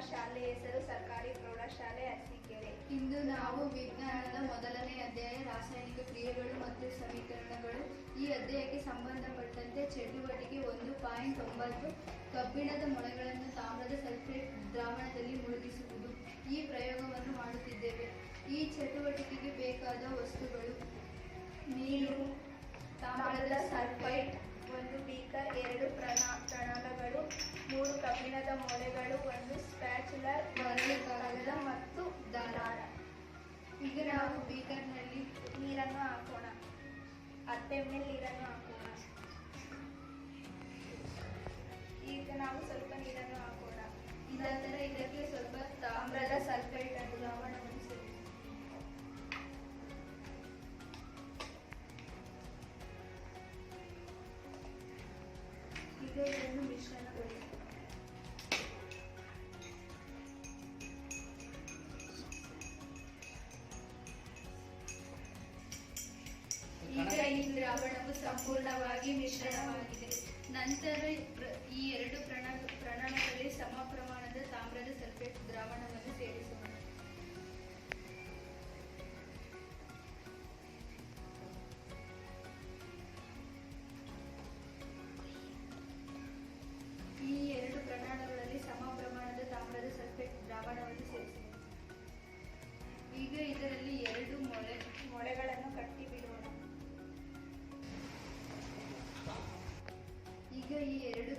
ಶಾಲೆ ಹೆಸರು ಸರ್ಕಾರಿ ಪ್ರೌಢಶಾಲೆ ಅರಸೀಕೆರೆ. ಇಂದು ನಾವು ವಿಜ್ಞಾನದ ಮೊದಲನೇ ಅಧ್ಯಾಯ ರಾಸಾಯನಿಕ ಕ್ರಿಯೆಗಳು ಮತ್ತು ಸಮೀಕರಣಗಳು. ಈ ಅಧ್ಯಾಯಕ್ಕೆ ಸಂಬಂಧಪಟ್ಟಂತೆ ಚಟುವಟಿಕೆ ಒಂದು ಪಾಯಿಂಟ್ ಒಂಬತ್ತು, ಕಬ್ಬಿಣದ ಮೊಳೆಗಳನ್ನು ತಾಮ್ರದ ಸಲ್ಫೇಟ್ ದ್ರಾವಣದಲ್ಲಿ ಮುಳುಗಿಸುವುದು. ಈ ಪ್ರಯೋಗವನ್ನು ಮಾಡುತ್ತಿದ್ದೇವೆ. ಈ ಚಟುವಟಿಕೆಗೆ ಬೇಕಾದ ವಸ್ತುಗಳು. ನೀರು, ತಾಮ್ರದ ಸಲ್ಫೈಟ್, ಒಂದು ಬೀಕರ್ ಎರಡು ಪ್ರಣ ಕಬ್ಬಿಣದ ಮೊಳೆಗಳು ಒಂದು ಸ್ಪ್ಯಾಚುಲರ್ ಮರಳು ಕಾಗದ ಮತ್ತು ದಾರ ಈಗ ನಾವು ಬೀಕರ್ನಲ್ಲಿ ನೀರನ್ನು ಹಾಕೋಣ. ಹತ್ತು ಎಂ ಎಲ್ ನೀರನ್ನು ಹಾಕೋಣ. ಈಗ ನಾವು ಸ್ವಲ್ಪ ನೀರನ್ನು ಹಾಕೋಣ. ನಂತರ ಇದಕ್ಕೆ ಸ್ವಲ್ಪ ತಾಮ್ರದ ಸಲ್ಫೇಟ್ ಅನ್ನು ದ್ರಾವಣವನ್ನು ಸೇರಿಸಿ ಈಗ ಇದನ್ನು ಮಿಶ್ರಣಗೊಳಿಸಿ ದ್ರಾವಣವು ಸಂಪೂರ್ಣವಾಗಿ ಮಿಶ್ರಣವಾಗಿದೆ ನಂತರ ಈ ಎರಡು ಪ್ರಣ ಪ್ರಣಾಳಗಳಲ್ಲಿ ಸಮ ಪ್ರಮಾಣದ ತಾಮ್ರದ ಸಲ್ಫೇಟ್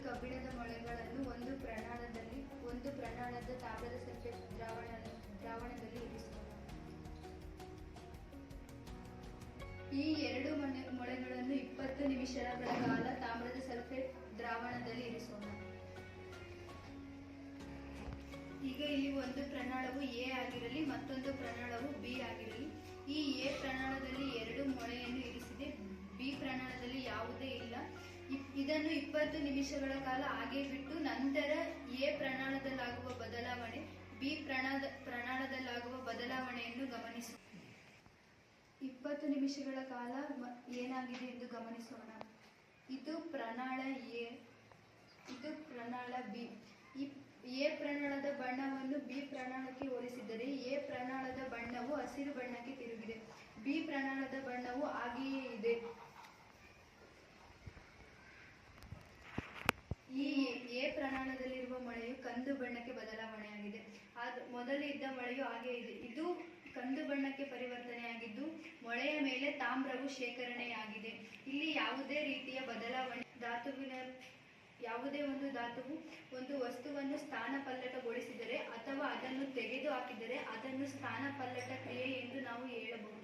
ಕಬ್ಬಿಣದ ಮೊಳೆಗಳನ್ನು ಒಂದು ಪ್ರಮಾಣದಲ್ಲಿ ಒಂದು ಪ್ರಮಾಣದ ತಾಮ್ರದ ಸಲ್ಫೇಟ್ ದ್ರಾವಣ ದ್ರಾವಣದಲ್ಲಿ ಇರಿಸೋಣ ಈ ಎರಡು ಮೊಳೆ ಮೊಳೆಗಳನ್ನು ಇಪ್ಪತ್ತು ನಿಮಿಷಗಳ ಕಾಲ ತಾಮ್ರದ ಸಲ್ಫೇಟ್ ದ್ರಾವಣದಲ್ಲಿ ಇರಿಸೋಣ. ಈಗ ಇಲ್ಲಿ ಒಂದು ಪ್ರಣಾಳವು ಎ ಆಗಿರಲಿ, ಮತ್ತೊಂದು ಪ್ರಣಾಳವು ಬಿ ಆಗಿರಲಿ. ಈ ಎ ಪ್ರಣಾಳದಲ್ಲಿ ಎರಡು ಮೊಳೆಯನ್ನು ಇರಿಸಿದೆ. ಬಿ ಪ್ರಣಾಳದಲ್ಲಿ ಯಾವುದೇ ಇಲ್ಲ. ಇದನ್ನು ಇಪ್ಪತ್ತು ನಿಮಿಷಗಳ ಕಾಲ ಹಾಗೆ ಬಿಟ್ಟು ನಂತರ ಎ ಪ್ರಣಾಳದಲ್ಲಾಗುವ ಬದಲಾವಣೆ, ಬಿ ಪ್ರಣಾದ, ಪ್ರಣಾಳದಲ್ಲಾಗುವ ಬದಲಾವಣೆಯನ್ನು ಗಮನಿಸು. ಇಪ್ಪತ್ತು ನಿಮಿಷಗಳ ಕಾಲ ಏನಾಗಿದೆ ಎಂದು ಗಮನಿಸೋಣ. ಇದು ಪ್ರಣಾಳ ಎ, ಇದು ಪ್ರಣಾಳ ಬಿ. ಎ ಪ್ರಣಾಳದ ಬಣ್ಣವನ್ನು ಬಿ ಪ್ರಣಾಳಕ್ಕೆ ಹೋಲಿಸಿದರೆ ಎ ಪ್ರಣಾಳದ ಬಣ್ಣವು ಹಸಿರು ಬಣ್ಣಕ್ಕೆ ತಿರುಗಿದೆ. ಬಿ ಪ್ರಣಾಳದ ಬಣ್ಣವು ಹಾಗೆಯೇ ಇದೆ. ಕಂದು ಬಣ್ಣಕ್ಕೆ ಬದಲಾವಣೆಯಾಗಿದೆ. ಆದ ಮೊದಲು ಇದ್ದ ಮಳೆಯು ಹಾಗೆ ಇದೆ. ಇದು ಕಂದು ಬಣ್ಣಕ್ಕೆ ಪರಿವರ್ತನೆಯಾಗಿದ್ದು, ಮೊಳೆಯ ಮೇಲೆ ತಾಮ್ರವು ಶೇಖರಣೆಯಾಗಿದೆ. ಇಲ್ಲಿ ಯಾವುದೇ ರೀತಿಯ ಬದಲಾವಣೆ, ಧಾತುವಿನ, ಯಾವುದೇ ಒಂದು ಧಾತುವು ಒಂದು ವಸ್ತುವನ್ನು ಸ್ಥಾನ ಪಲ್ಲಟಗೊಳಿಸಿದರೆ ಅಥವಾ ಅದನ್ನು ತೆಗೆದು ಹಾಕಿದರೆ ಅದನ್ನು ಸ್ಥಾನ ಪಲ್ಲಟ ಕ್ರಿಯೆ ಎಂದು ನಾವು ಹೇಳಬಹುದು.